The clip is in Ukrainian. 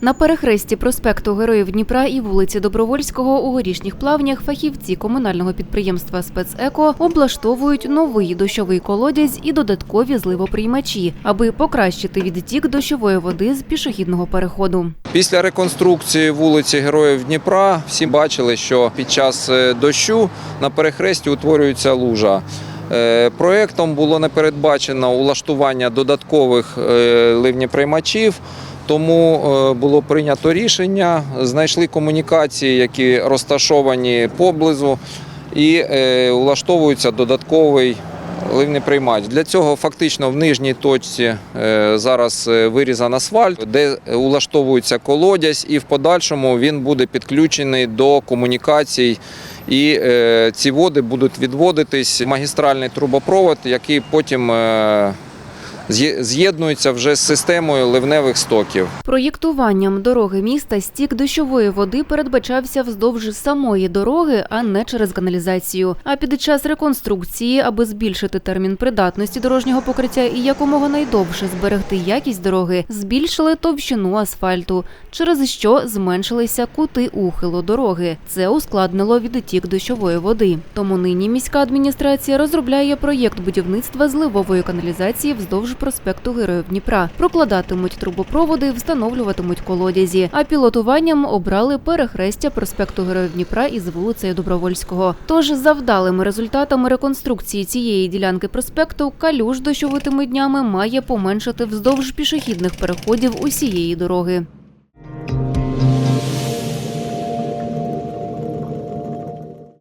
На перехресті проспекту Героїв Дніпра і вулиці Добровольського у горішніх плавнях фахівці комунального підприємства «Спецеко» облаштовують новий дощовий колодязь і додаткові зливоприймачі, аби покращити відтік дощової води з пішохідного переходу. Після реконструкції вулиці Героїв Дніпра всі бачили, що під час е, дощу на перехресті утворюється лужа. Е, Проектом було не передбачено улаштування додаткових е, ливнеприймачів, тому е, було прийнято рішення, знайшли комунікації, які розташовані поблизу, і е, улаштовується додатковий ливний приймач. Для цього фактично в нижній точці е, зараз вирізан асфальт, де улаштовується колодязь, і в подальшому він буде підключений до комунікацій. І ці води будуть відводитись в магістральний трубопровод, який потім з'є- з'єднується вже з системою ливневих стоків. Проєктуванням дороги міста стік дощової води передбачався вздовж самої дороги, а не через каналізацію. А під час реконструкції, аби збільшити термін придатності дорожнього покриття і якомога найдовше зберегти якість дороги, збільшили товщину асфальту, через що зменшилися кути ухилу дороги. Це ускладнило відтік дощової води. Тому нині міська адміністрація розробляє проєкт будівництва зливової каналізації вздовж проспекту Героїв Дніпра. Прокладатимуть трубопроводи, встановлюватимуть колодязі. А пілотуванням обрали перехрестя проспекту Героїв Дніпра із вулицею Добровольського. Тож за вдалими результатами реконструкції цієї ділянки проспекту калюж дощовитими днями має поменшати вздовж пішохідних переходів усієї дороги.